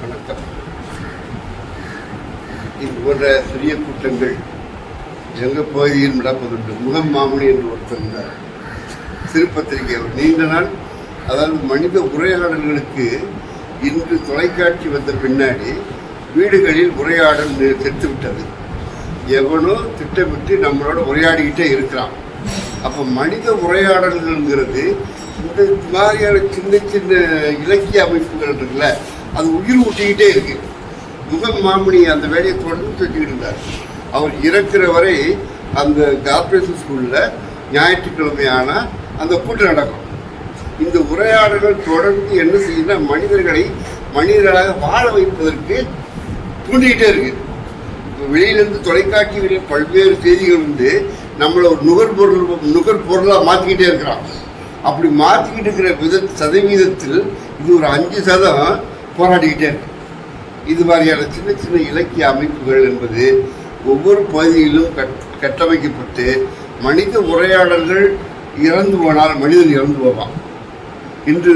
வணக்கம். இது போன்ற சிறிய கூட்டங்கள் எங்கள் பகுதியில் நடப்பதுண்டு. முகம் மாமணி என்று ஒருத்தர் இருந்தார். திருப்பத்திரிகை அவர். நீண்ட நாள் அதாவது மனித உரையாடல்களுக்கு இன்று தொலைக்காட்சி வந்த பின்னாடி வீடுகளில் உரையாடல் செத்து விட்டது எவனோ திட்டமிட்டு நம்மளோட உரையாடிக்கிட்டே இருக்கிறான். அப்போ மனித உரையாடல்கள்ங்கிறது இந்த மாதிரியான சின்ன சின்ன இலக்கிய அமைப்புகள் இருக்குல்ல அது உயிர் ஊட்டிக்கிட்டே இருக்கு. முகம் மாமணி அந்த வேலையை தொடர்ந்து செஞ்சுக்கிட்டு இருந்தார் அவர் இறக்குற வரை அந்த கார்பரேஷன் ஸ்கூலில் ஞாயிற்றுக்கிழமையான அந்த கூட்டம் நடக்கும். இந்த உரையாடல்கள் தொடர்ந்து என்ன செய்யுதுன்னா மனிதர்களை மனிதர்களாக வாழ வைப்பதற்கு தூண்டிக்கிட்டே இருக்கு. வெளியிலேருந்து வெளியிலிருந்து தொலைக்காட்சிகளில் பல்வேறு செய்திகள் வந்து நம்மளை ஒரு நுகர்பொருள் நுகர்பொருளாக மாற்றிக்கிட்டே இருக்கிறான். அப்படி மாற்றிக்கிட்டு இருக்கிற வித சதவீதத்தில் இது ஒரு அஞ்சு சதம் போராடிக்கிட்டே இருக்கு. இது மாதிரியான சின்ன சின்ன இலக்கிய அமைப்புகள் என்பது ஒவ்வொரு பகுதியிலும் கட் கட்டமைக்கப்பட்டு மனித உரையாடல்கள் இறந்து போனால் மனிதன் இறந்து போவான் இன்று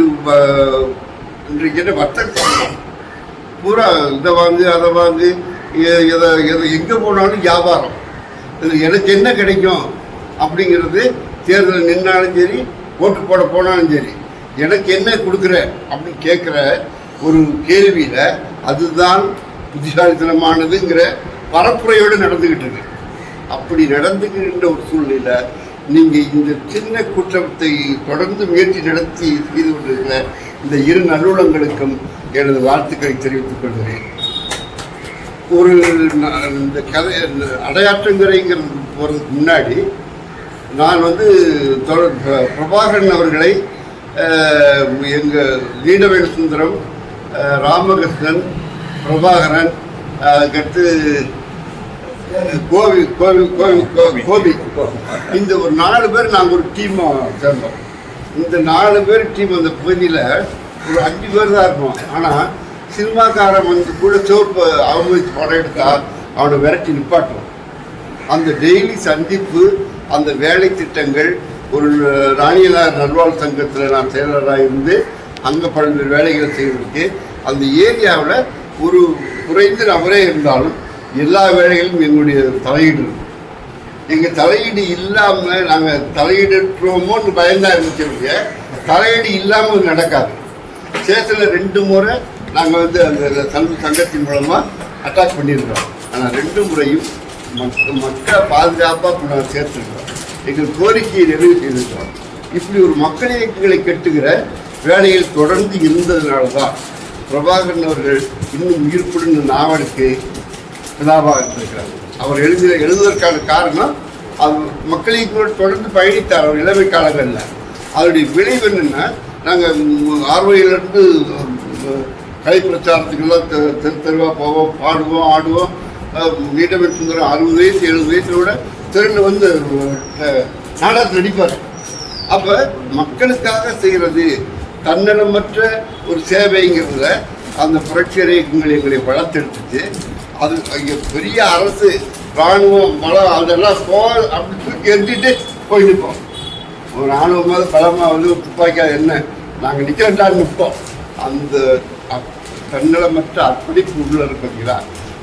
இன்றைக்கு என்ன வர்த்தகம் பூரா இதை வாங்கு அதை வாங்கு எ- எதை எதை எங்கே போனாலும் வியாபாரம். இது எனக்கு என்ன கிடைக்கும் அப்படிங்கிறது தேர்தல் நின்னாலும் சரி ஓட்டு போட போனாலும் சரி எனக்கு என்ன கொடுக்குற அப்படின்னு கேட்குற ஒரு கேள்வியில் அதுதான் புத்திசாலித்தனமானதுங்கிற பரப்புரையோடு நடந்துக்கிட்டு இருக்கு. அப்படி நடந்துக்கின்ற ஒரு சூழ்நிலை நீங்கள் இந்த சின்ன குற்றத்தை தொடர்ந்து முயற்சி நடத்தி செய்து கொண்டிருக்கிற இந்த இரு நல்லுளங்களுக்கும் எனது வாழ்த்துக்களை தெரிவித்துக் கொள்கிறேன். ஒரு இந்த கதை இந்த அடையாற்றங்கரைங்கிறது போகிறதுக்கு முன்னாடி நான் வந்து தொடர் பிரபாகரன் அவர்களை எங்கள் நீண்டவேல் சுந்தரம் ராமகிருஷ்ணன் பிரபாகரன் அதுக்கடுத்து கோவி கோவில் கோவில் கோ- கோபி. இந்த ஒரு நாலு பேர் நாங்கள் ஒரு டீமாக சேர்ந்தோம். இந்த நாலு பேர் டீம் அந்த பகுதியில் ஒரு அஞ்சு பேர் தான் இருப்போம் ஆனால் சினிமாக்காரன் வந்து கூட சோப்பு அவமதித்து படம் எடுத்தால் அவனை விரட்டி நிப்பாட்டும் அந்த டெய்லி சந்திப்பு அந்த வேலை திட்டங்கள் ஒரு ராணியலார் நல்வாழ் சங்கத்தில் நான் செயலராக இருந்து அங்கே பல்வேறு வேலைகளை செய்வதற்கு அந்த ஏரியாவில் ஒரு குறைந்த நபரே இருந்தாலும் எல்லா வேலைகளும் எங்களுடைய தலையீடு இருக்கும். எங்கள் தலையீடு இல்லாமல் நாங்கள் தலையிடுறோமோன்னு பயந்தா இருந்துச்சு தலையீடு இல்லாமல் நடக்காது. ஸ்டேஷனில் ரெண்டு முறை நாங்கள் வந்து அந்த சங்க சங்கத்தின் மூலமாக அட்டாக் பண்ணியிருக்கிறோம். ஆனால் ரெண்டு முறையும் மக்க மக்களை பாதுகாப்பாக நாங்கள் சேர்த்துருக்கிறோம். எங்கள் கோரிக்கையை நிறைவு செய்திருக்கிறோம். இப்படி ஒரு மக்கள் இயக்கங்களை கெட்டுகிற வேலையில் தொடர்ந்து இருந்ததுனால தான் பிரபாகரன் அவர்கள் இன்னும் உயிர்ப்புடன் நாவலுக்கு பிதாவாக இருந்திருக்கிறார் அவர் எழுதிய எழுதுவதற்கான காரணம் அவர் கூட தொடர்ந்து பயணித்தார் அவர் இளமை காலங்களில். அதனுடைய விளைவு என்னென்னா நாங்கள் ஆர்வையிலிருந்து கலை பிரச்சாரத்துக்கெல்லாம் தெரு தெருவாக போவோம் பாடுவோம் ஆடுவோம். மீண்டும் சுந்தரம் அறுபது வயசு எழுபது வயசோட தெருவில் வந்து நாடகத்தில் நடிப்பார். அப்போ மக்களுக்காக செய்கிறது தன்னலமற்ற ஒரு சேவைங்கிறதுல அந்த புரட்சியரை எங்களை எங்களை வளர்த்தெடுத்துச்சு அது இங்கே பெரிய அரசு இராணுவம் பலம் அதெல்லாம் போ அப்படின்னு சொல்லி எரிஞ்சிட்டு போய் ஒரு ராணுவமாக பலமாக வந்து துப்பாக்கியாக என்ன? நாங்கள் நிற்கிறோம்டான்னு நிற்போம். அந்த தன்னலமற்ற அர்ப்பணிப்பு உள்ள இருக்கு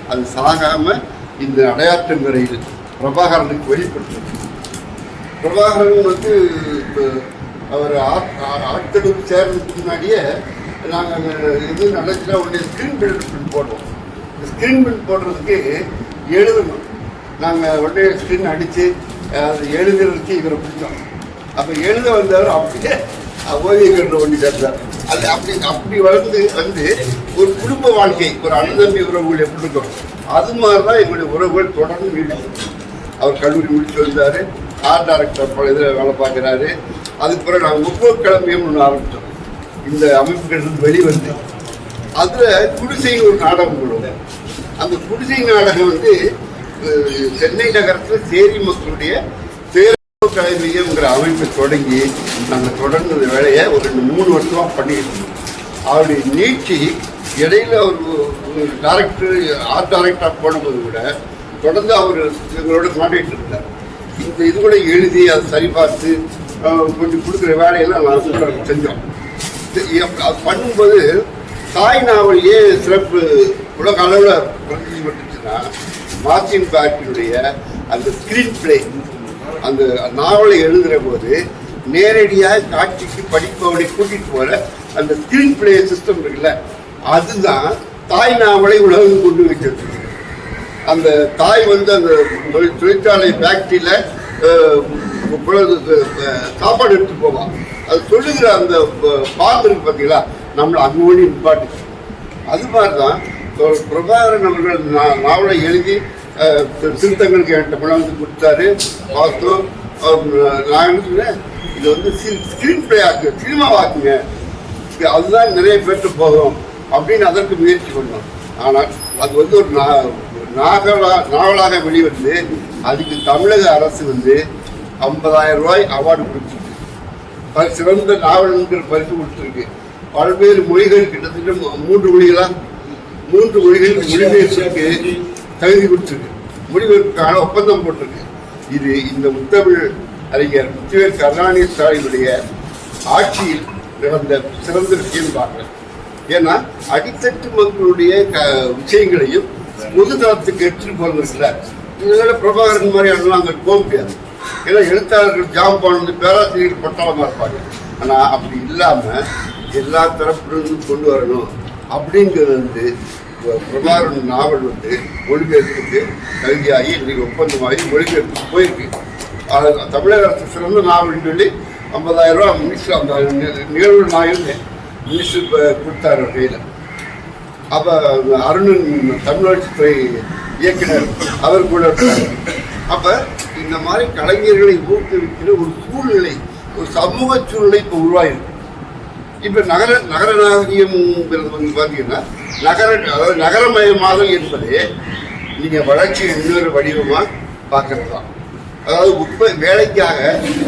அது சாகாமல் இந்த அடையாற்றங்கரையில் பிரபாகரனுக்கு வெளிப்பட்டு பிரபாகரன் வந்து இப்போ அவர் ஆ- சேர்றதுக்கு முன்னாடியே நாங்கள் இது நடந்துச்சுன்னா உடனே ஸ்க்ரீன் பிரிண்ட் போடுவோம். ஸ்க்ரீன் பிரிண்ட் போடுறதுக்கு எழுதணும். நாங்கள் உடனே ஸ்க்ரீன் அடித்து அது எழுதுறதுக்கு இவரை பிடிச்சோம். அப்போ எழுத வந்தவர் அப்படியே ஓவியர்கள் ஒன்று சேர்ந்தார். அது அப்படி அப்படி வளர்ந்து வந்து ஒரு குடும்ப வாழ்க்கை ஒரு அண்ணன் உறவுகள் எப்படி இருக்கும் அது மாதிரி தான் எங்களுடைய உறவுகள் தொடர்ந்து நீடிக்கும் அவர் கல்லூரி முடிச்சு வந்தார் ஆர்ட் டைரக்டர் பல இதில் வேலை பார்க்குறாரு. அதுக்கு பிறகு நாங்கள் முப்போக்கிழமையும் ஒன்று ஆரம்பித்தோம் இந்த அமைப்புகள் இருந்து வெளிவந்து அதில் குடிசை ஒரு நாடகம் கொள்வோம் அந்த குடிசை நாடகம் வந்து சென்னை நகரத்தில் சேரி மக்களுடைய தேர்வு கலைமையங்கிற அமைப்பை தொடங்கி நாங்கள் தொடர்ந்து இந்த வேலையை ஒரு ரெண்டு மூணு வருஷமாக பண்ணிட்டு இருந்தோம் அவருடைய நீட்சி இடையில அவர் டேரக்டர் ஆர்ட் டைரக்டராக போனபோது கூட தொடர்ந்து அவர் எங்களோட காண்டாக்ட் இருந்தார். இந்த இது கூட எழுதி அதை சரிபார்த்து கொஞ்சம் கொடுக்குற வேலையெல்லாம் நான் செஞ்சோம். எப்- அது பண்ணும்போது தாய் நாவல் ஏன் சிறப்பு உலக அளவில் பிரதிபட்டுச்சுன்னா மார்டின் பேக்கினுடைய அந்த ஸ்கிரீன் பிளே அந்த நாவலை எழுதுகிற போது நேரடியாக காட்சிக்கு படிப்பவனை கூட்டிகிட்டு போகிற அந்த ஸ்கிரீன் பிளே சிஸ்டம் இருக்குல்ல அதுதான் தாய் நாவலை உலகம் கொண்டு வைக்கிறது. அந்த தாய் வந்து அந்த தொழிற்சாலை ஃபேக்ட்ரியில் சாப்பாடு எடுத்து போவான் அது சொல்லுகிற அந்த ப- பார்த்தீங்களா நம்மளை அங்கே ஓடி அது மாதிரி தான் பிரபாகரன் அவர்கள் நாவலை எழுதி திருத்தங்களுக்கு என்கிட்ட கொண்டு வந்து கொடுத்தாரு. பார்த்தோம். நான் என்ன சொன்னேன்? இது வந்து ஸ்க்ரீன் பிளே ஆக்கு சினிமா ஆக்குங்க. அதுதான் நிறைய பேர்த்து போகும் அப்படின்னு அதற்கு முயற்சி பண்ணோம். ஆனால் அது வந்து ஒரு நா- நாகலா நாவலாக வெளிவந்து அதுக்கு தமிழக அரசு வந்து ஐம்பதாயிரம் ரூபாய் அவார்டு கொடுத்துருக்கு. பல சிறந்த நாவல்கள் பரிசு கொடுத்துருக்கு. பல்வேறு மொழிகள் கிட்டத்தட்ட மூன்று மொழிகளா? மூன்று மொழிகள் மொழிபெயர்ப்புக்கு தகுதி கொடுத்துருக்கு. மொழிபெயர்ப்புக்கான ஒப்பந்தம் போட்டிருக்கு. இது இந்த முத்தமிழ் அறிஞர் முத்துவேல் கருணாநிதி ஸ்டாலினுடைய ஆட்சியில் நடந்த சிறந்த விஷயம் பார்க்கிறேன் ஏன்னா அடித்தட்டு மக்களுடைய க விஷயங்களையும் பொது தளத்துக்கு எடுத்துட்டு இல்லை இதனால பிரபாகரன் மாதிரி அண்ணன் அங்கே போக முடியாது. ஏன்னா எழுத்தாளர்கள் ஜாம் வந்து பேராசிரியர் பட்டாளமாக இருப்பாங்க. ஆனா அப்படி இல்லாம எல்லா தரப்பிலிருந்தும் கொண்டு வரணும் அப்படிங்கிறது வந்து பிரபாகரன் நாவல் வந்து மொழிபெயர்ப்புக்கு கல்வியாகி இன்றைக்கு ஒப்பந்தமாகி மொழிபெயர்ப்பு போயிருக்கு. அது தமிழக அரசு சிறந்த நாவல்னு சொல்லி ஐம்பதாயிரம் ரூபா மினிஸ்டர் அந்த நிகழ்வு நான் இருந்தேன். மினிஸ்டர் இப்போ கொடுத்தாரு கையில். அப்போ அருணன் தமிழ்நாட்டுத்துறை இயக்குனர் அவர் கூட அப்போ இந்த மாதிரி கலைஞர்களை ஊக்குவிக்கிற ஒரு சூழ்நிலை ஒரு சமூக சூழ்நிலை இப்போ உருவாயிருக்கு. இப்போ நகர நகர நாகரிகம்ங்கிறது வந்து பார்த்தீங்கன்னா நகர அதாவது நகரமயமாதல் என்பது நீங்கள் வளர்ச்சி இன்னொரு வடிவமாக பார்க்கறது தான் அதாவது உற்ப வேலைக்காக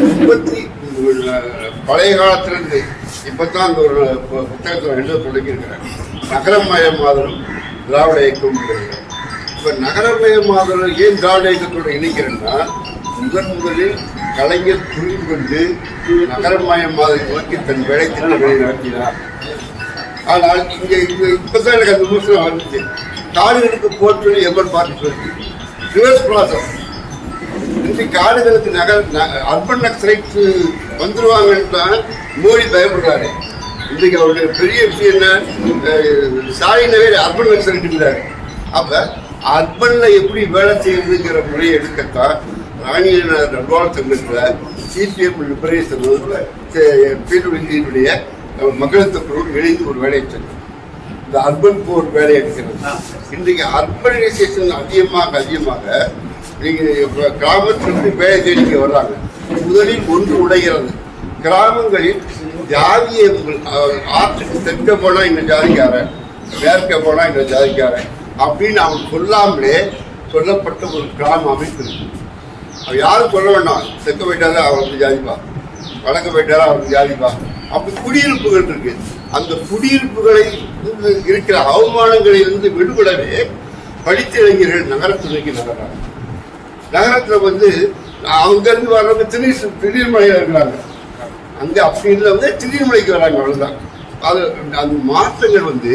உற்பத்தி பழைய காலத்திலிருந்து இப்போ தான் அந்த ஒரு புத்தகத்தில் எழுத தொடங்கியிருக்கிறேன் நகரமயமாதலும் திராவிட இயக்கம் இப்போ நகரமயமாதல் ஏன் திராவிட இயக்கத்தோடு இணைக்கிறேன்னா முதன் முதலில் கலைஞர் புரிந்து கொண்டு நகரமயமாதலை நோக்கி தன் வேலை திட்டங்களை நடத்தினார் ஆனால் இங்கே இங்கே இப்போதான் எனக்கு அந்த விமர்சனம் வந்துச்சு. காடுகளுக்கு போற்று எவர் பார்த்து சொல்லி ரிவர்ஸ் ப்ராசஸ் இன்றைக்கு காடுகளுக்கு நகர் அர்பன் நக்சலைட்ஸ் வந்துருவாங்கன்னு தான் மோடி பயப்படுறாரு. இன்றைக்கு அவருடைய பெரிய விஷயம் என்ன? சாலையினவே அர்பன் நக்சலைட் இருந்தார் அப்போ அர்பனில் எப்படி வேலை செய்யுதுங்கிற முறையை எடுக்கத்தான் ராணியனார் நல்வாழ் சங்கத்தில் சிபிஎம் லிபரேஷனும் பிடபிள்யூடியினுடைய மக்களத்து குழு இணைந்து ஒரு வேலையை செஞ்சோம் இந்த அர்பன் போர் வேலை எடுக்கிறது இன்றைக்கு அர்பனைசேஷன் அதிகமாக அதிகமாக நீங்க இப்ப கிராமத்திலிருந்து வேலை தேடிக்க வர்றாங்க. முதலில் ஒன்று உடைகிறது. கிராமங்களில் ஜாதிய ஆற்றுக்கு தெற்க போனா இந்த ஜாதிக்காரன் மேற்க போனா இந்த ஜாதிக்காரன் அப்படின்னு அவன் சொல்லாமலே சொல்லப்பட்ட ஒரு கிராம அமைப்பு இருக்கு. அவர் யாரும் சொல்ல வேண்டாம். தெற்க அவர் வந்து ஜாதிப்பா. வடக்கு போயிட்டாரா அவருக்கு ஜாதிப்பா. அப்படி குடியிருப்புகள் இருக்கு. அந்த குடியிருப்புகளை இருக்கிற அவமானங்களை இருந்து விடுபடவே படித்த இளைஞர்கள் நகரத்து நோக்கி நகர்றாங்க. நகரத்துல வந்து அங்கேருந்து வர்றவங்க திடீர் திடீர்மலையில் இருக்கிறாங்க. அங்க அப்படி இல்லவங்க திடீர்மலைக்கு வராங்க அவ்வளோதான் அது அந்த மாற்றங்கள் வந்து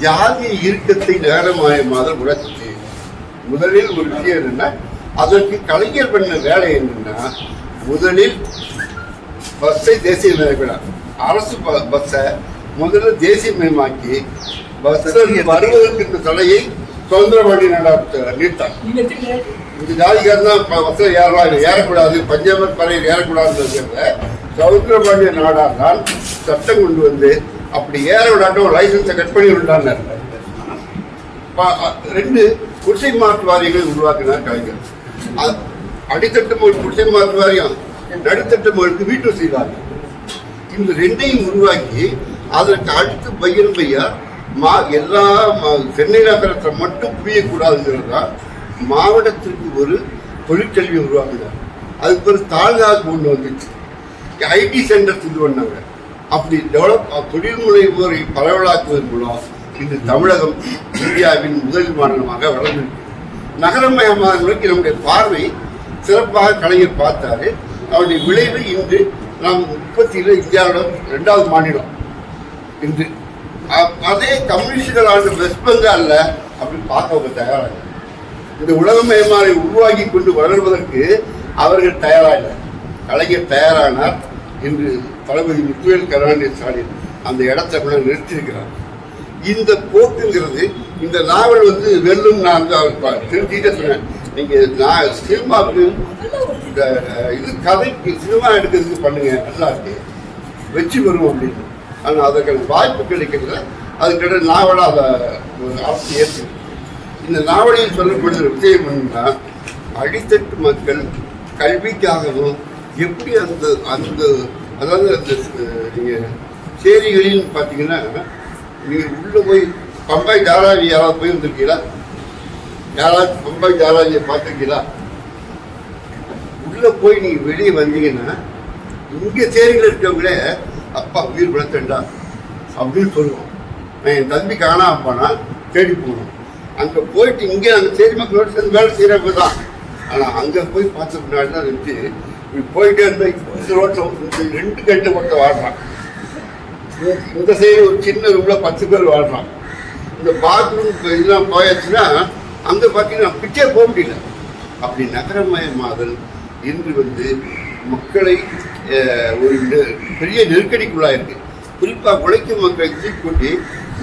ஜாதிய இறுக்கத்தை நகரமயமாக உணர்ச்சி முதலில் ஒரு விஷயம் என்னன்னா அதற்கு கலைஞர் பண்ண வேலை என்னன்னா முதலில் பஸ்ஸை தேசியமயமாக்கலாம் அரசு ப- பஸ்ஸை முதல்ல தேசியமயமாக்கி பஸ்ஸில் வருவதற்கு தடையை சுதந்திரபாண்டி நடாத்த நீட்டான் இந்த ஜாதிக்காரன் தான் பஸ்ஸில் ஏறலாம் ஏறக்கூடாது பஞ்சாபத் பறையில் ஏறக்கூடாதுங்கிறத சுதந்திரபாண்டிய நாடார் தான் சட்டம் கொண்டு வந்து அப்படி ஏற விடாட்டும் லைசன்ஸை கட் பண்ணி விட்டாங்க ரெண்டு குடிசை மாற்று வாரியங்களை உருவாக்கினார் கலைஞர். அடித்தட்டு மொழி குடிசை மாற்று வாரியம் நடுத்தட்டு மக்களுக்கு வீட்டு வசதி இந்த ரெண்டையும் உருவாக்கி அதற்கு அடுத்து பையன் பையா மா எல்லா சென்னை நகரத்தை மட்டும் புரியக்கூடாதுங்கிறது தான் மாவட்டத்திற்கு ஒரு தொழிற்கல்வி உருவாக்கினார் அதுக்கு பிறகு தாழ்காக்கு கொண்டு வந்துச்சு. ஐடி சென்டர்ஸ் இது பண்ணாங்க. அப்படி டெவலப் தொழில் முனைவோரை பரவலாக்குவதன் மூலம் இன்று தமிழகம் இந்தியாவின் முதல் மாநிலமாக வளர்ந்திருக்கு. நகரமயமாக நோக்கி நம்முடைய பார்வை சிறப்பாக கலைஞர் பார்த்தாரு. அவருடைய விளைவு இன்று நாம் உற்பத்தியில் இந்தியாவிடம் இரண்டாவது மாநிலம் இன்று. அதே கம்யூனிஸ்டுகள் ஆண்டு வெஸ்ட் பெங்கால்ல அப்படி பார்க்க தயாராக இந்த உலகமயமானை உருவாக்கி கொண்டு வளர்வதற்கு அவர்கள் தயாராக கலைஞர் தயாரானார். என்று தளபதி முத்துவேல் கருணாநிதி ஸ்டாலின் அந்த இடத்தை கூட நிறுத்தியிருக்கிறார். இந்த போக்குங்கிறது இந்த நாவல் வந்து வெல்லும் நான் தான் அவர் திருத்திட்டே சொன்னேன். நீங்க நான் சினிமாவுக்கு இந்த இது கதைக்கு சினிமா எடுக்கிறதுக்கு பண்ணுங்க. நல்லா இருக்கு. வெற்றி பெறும் அப்படின்னு. ஆனால் அதற்கான வாய்ப்பு கிடைக்கிறதுல அதுக்கிட்ட நாவலாக அதை ஒரு அரசு ஏற்று. இந்த நாவலில் ஒரு விஷயம் என்னன்னா அடித்தட்டு மக்கள் கல்விக்காகவும் எப்படி அந்த அந்த அதாவது அந்த நீங்கள் நீங்க பார்த்தீங்கன்னா நீ உள்ள போய் பம்பாய் தாராவி யாராவது போய் வந்திருக்கீங்களா? யாராவது பம்பாய் தாராவியை பார்த்துருக்கீங்களா? உள்ள போய் நீங்க வெளியே வந்தீங்கன்னா இங்க சேரிகள் இருக்கவங்களே அப்பா உயிர் பிழைத்தண்டா அப்படின்னு சொல்லுவோம். நான் என் தம்பி காணாம அப்பானா தேடி போகணும். அங்க போயிட்டு இங்க அந்த சேரி மக்களோட சேர்ந்து வேலை செய்யறவங்க தான் ஆனா அங்க போய் பார்த்த பின்னாடி தான் இருந்து இப்படி போயிட்டே இருந்தா இந்த ரோட்டில் ரெண்டு கட்டு மட்டும் வாடுறான். இந்த- சைடு ஒரு சின்ன ரூம்ல பத்து பேர் வாழ்றான் இந்த பாத்ரூம் இதெல்லாம் போயாச்சுன்னா அங்க பார்த்தீங்கன்னா பிச்சே போக முடியல. அப்படி நகரமயமாதல் இன்று வந்து மக்களை ஒரு பெரிய நெருக்கடிக்குள்ளாயிருக்கு குறிப்பாக உழைக்கும் மக்களை தூக்கொண்டு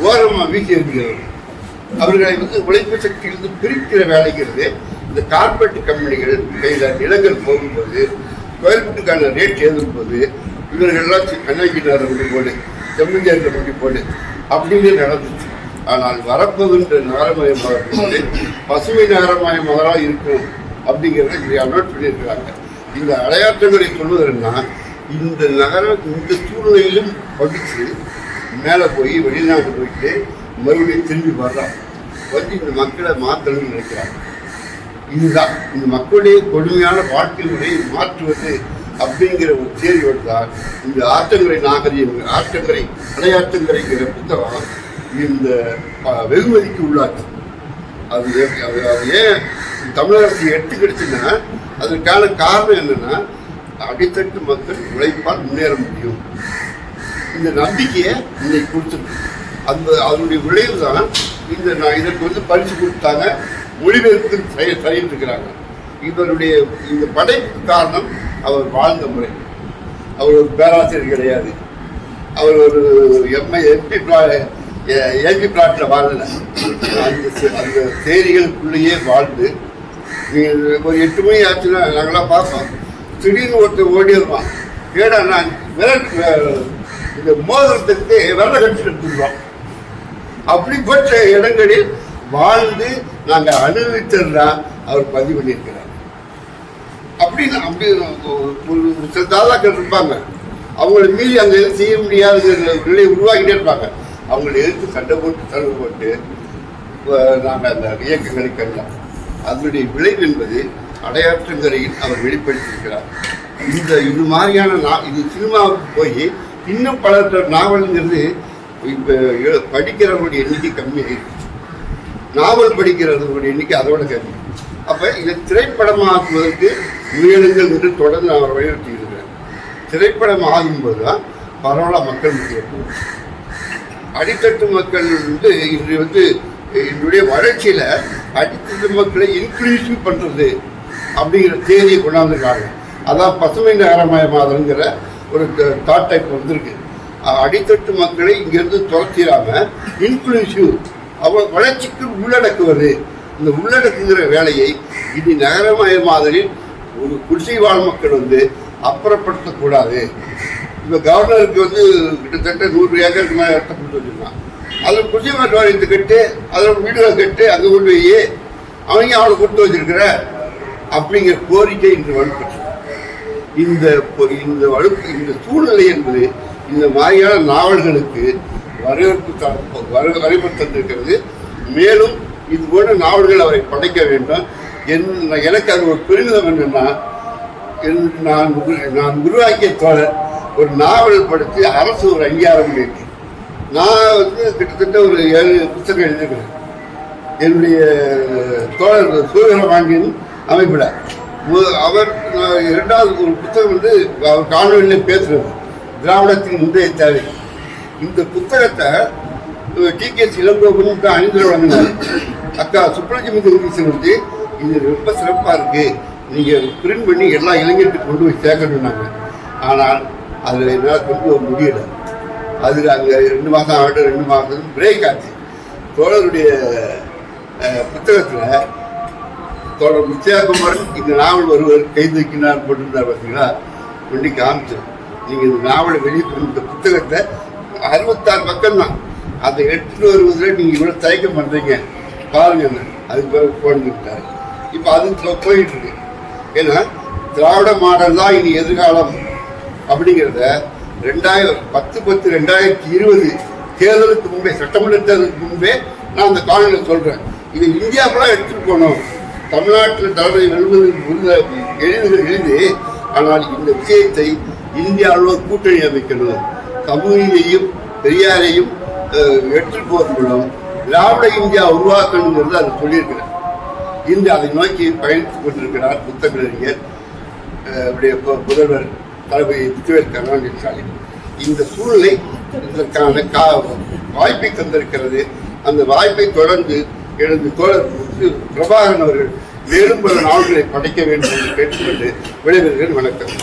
ஓரமாக வீசி இருக்கிறார்கள் அவர்களை வந்து உழைப்பு சக்தியிலிருந்து பிரிக்கிற வேலைங்கிறது இந்த கார்பரேட் கம்பெனிகள் கையில் நிலங்கள் போகும்போது கோயில்புட்டுக்கான ரேட் ஏறும்போது இவர்கள்லாம் கண்ணாங்கினார் போது போடு செம்மஞ்சாரில் கொண்டு போடு. அப்படின்னு நடந்துச்சு. ஆனால் வரப்போகின்ற நகரமயமாக பசுமை நகரமயமாக இருக்கும் அப்படிங்கிறத இங்கே அனோட் பண்ணியிருக்கிறாங்க. இந்த அடையாற்றங்களை சொல்வதுன்னா இந்த நகரம் இந்த சூழ்நிலையிலும் படித்து மேலே போய் வெளிநாட்டு போயிட்டு மறுபடியும் திரும்பி வர்றாங்க வந்து இந்த மக்களை மாற்றணும்னு நினைக்கிறாங்க இதுதான். இந்த மக்களுடைய கொடுமையான வாழ்க்கை முறையை மாற்றுவது அப்படிங்கிற ஒரு தேர்வோடு தான் இந்த ஆற்றங்கரை நாகரிகம் ஆற்றங்கரை அடையாற்றங்கரைங்கிற புத்தகம் இந்த வெகுமதிக்கு உள்ளாச்சு. அது அது ஏன் தமிழக அரசு எடுத்துக்கிடுச்சுன்னா அதற்கான காரணம் என்னன்னா அடித்தட்டு மக்கள் உழைப்பால் முன்னேற முடியும். இந்த நம்பிக்கையை இன்னைக்கு கொடுத்துருக்கு. அந்த அதனுடைய விளைவு தான் இந்த நான் இதற்கு வந்து பரிசு கொடுத்தாங்க மொழிபெயர்ப்பு செய்ய செய்யிட்டு இருக்கிறாங்க. இவருடைய இந்த படைப்புக்கு காரணம் அவர் வாழ்ந்த முறை. அவர் ஒரு பேராசிரியர் கிடையாது. அவர் ஒரு எம்ஐ எம்பி எம்பி பிளாட்டில் வாழல அந்த அந்த சேரிகளுக்குள்ளேயே வாழ்ந்து நீங்கள் ஒரு எட்டு மணி ஆச்சுன்னா நாங்களாம் பார்ப்போம். திடீர்னு ஒருத்தர் ஓடி வருவான். ஏடா நான் விரல் இந்த மோதிரத்துக்கு விரல கட்டி எடுத்துருவோம் அப்படிப்பட்ட இடங்களில் வாழ்ந்து நாங்கள் அனுபவித்ததுதான் அவர் பதிவு பண்ணியிருக்கேன் அப்படின்னு அப்படி ஒரு- சில தாதாக்கள் இருப்பாங்க. அவங்கள மீறி அங்கே எதுவும் செய்ய முடியாதுங்கிற நிலையை உருவாக்கிட்டே இருப்பாங்க. அவங்களை எதிர்த்து சண்டை போட்டு தழுவு போட்டு நாங்கள் அந்த இயக்கங்களை கண்டோம். அதனுடைய விளைவு என்பது அடையாற்றங்கரையில் அவர் வெளிப்படுத்தியிருக்கிறார். இந்த இது மாதிரியான நா இது சினிமாவுக்கு போய் இன்னும் பல நாவலுங்கிறது நாவல்ங்கிறது இப்போ படிக்கிறவங்களுடைய எண்ணிக்கை கம்மியாகிடுச்சு நாவல் படிக்கிறவர்களுடைய எண்ணிக்கை அதோட கம்மி. அப்போ இதை திரைப்படமாக்குவதற்கு முயலுங்கள் என்று தொடர்ந்து நான் வலியுறுத்தி இருக்கிறேன் திரைப்படம் ஆகும்போது தான் பரவலாக மக்கள் முக்கியம் அடித்தட்டு மக்கள் வந்து இன்று வந்து என்னுடைய வளர்ச்சியில் அடித்தட்டு மக்களை இன்க்ளூசிவ் பண்ணுறது அப்படிங்கிற தேதியை கொண்டாந்துருக்காங்க. அதான் பசுமை நகரமயமாதல்ங்கிற ஒரு தாட் டைப் வந்திருக்கு. அடித்தட்டு மக்களை இங்கேருந்து துரத்திடாமல் இன்க்ளூசிவ் அவ வளர்ச்சிக்கு உள்ளடக்குவது. இந்த உள்ளடக்குங்கிற வேலையை இனி நகரமயமாதலில் ஒரு குடிசை வாழ் மக்கள் வந்து அப்புறப்படுத்தக்கூடாது இப்போ கவர்னருக்கு வந்து கிட்டத்தட்ட நூறு ஏக்கருக்கு மேலே இடத்த கொடுத்து வச்சிருக்கான். அதில் குடிசை மாற்று வாரியத்தை கட்டு அதில் வீடுகளை கட்டு அங்கே கொண்டு போய் அவங்க அவளை கொடுத்து வச்சிருக்கிற அப்படிங்கிற கோரிக்கை இன்று வலுப்பெற்று இந்த இந்த வலு இந்த சூழ்நிலை என்பது இந்த மாதிரியான நாவல்களுக்கு வரவேற்பு த- வர வரவேற்பு மேலும் இது போன்ற நாவல்கள் அவரை படைக்க வேண்டும். என் எனக்கு அது ஒரு பெருமிதம் என்னன்னா என் நான் நான் உருவாக்கிய தோழர் ஒரு நாவல் படித்து அரசு ஒரு அங்கீகாரம் பண்ணியிருக்கு நான் வந்து கிட்டத்தட்ட ஒரு ஏழு புத்தகம் எழுதியிருக்கிறேன். என்னுடைய தோழர் சூரியபாண்டியன் அமைப்பில். அவர் இரண்டாவது ஒரு புத்தகம் வந்து அவர் காணொலியில் பேசுறது திராவிடத்தின் முந்தைய தேவை. இந்த புத்தகத்தை டி கே. இளங்கோவன் அணிந்து வழங்கினார் அக்கா சுப்ரஜிமதி ஜெகதீசன் வந்து இது ரொம்ப சிறப்பாக இருக்கு. நீங்கள் பிரிண்ட் பண்ணி எல்லா இளைஞர்களுக்கு கொண்டு போய் சேர்க்கணும்னாங்க ஆனால் அதில் என்னால் கொண்டு போக முடியல. அது அங்கே ரெண்டு மாதம் ஆகட்டும் ரெண்டு மாதம் பிரேக் ஆச்சு. தோழருடைய புத்தகத்தில் தோழர் முத்தியாகுமரன் இந்த நாவல் ஒருவர் கைது வைக்கிறார் போட்டிருந்தார் பார்த்தீங்களா பண்ணி காமிச்சு நீங்கள் இந்த நாவலை வெளியே இந்த புத்தகத்தை அறுபத்தாறு பக்கம் தான் அதை எடுத்துகிட்டு வருவதில் நீங்கள் இவ்வளோ தயக்கம் பண்ணுறீங்க பாருங்க அதுக்கு பிறகு போட்டுக்கிட்டாரு இப்போ அது போயிட்டு இருக்கு. ஏன்னா திராவிட மாடல் தான் இனி எதிர்காலம் அப்படிங்கிறத ரெண்டாயிரம் பத்து பத்து ரெண்டாயிரத்தி இருபது தேர்தலுக்கு முன்பே சட்டமன்ற தேர்தலுக்கு முன்பே நான் அந்த காணொலியில் சொல்கிறேன் இது இந்தியா ஃபுல்லாக எடுத்துட்டு போகணும் தமிழ்நாட்டில் தலைமை வெல்வது எழுது எழுதி. ஆனால் இந்த விஷயத்தை இந்தியாவில் ஒரு கூட்டணி அமைக்கணும். கம்யூனியையும் பெரியாரையும் அஹ், எடுத்துட்டு போவதன் மூலம் திராவிட இந்தியா உருவாக்கணுங்கிறது அது சொல்லியிருக்கிறேன் இன்று அதை நோக்கி பயணித்துக் கொண்டிருக்கிறார் புத்தகறிஞர் அஹ், பு- முதல்வர் தளபதி முத்துவேல் கருணாநிதி ஸ்டாலின். இந்த சூழ்நிலை இதற்கான கா வாய்ப்பை தந்திருக்கிறது. அந்த வாய்ப்பை தொடர்ந்து எனது தோழர் பிரபாகரன் அவர்கள் மேலும் பல நாவல்களை படைக்க வேண்டும் என்று கேட்டுக்கொண்டு விளைவர்கள் வணக்கம்.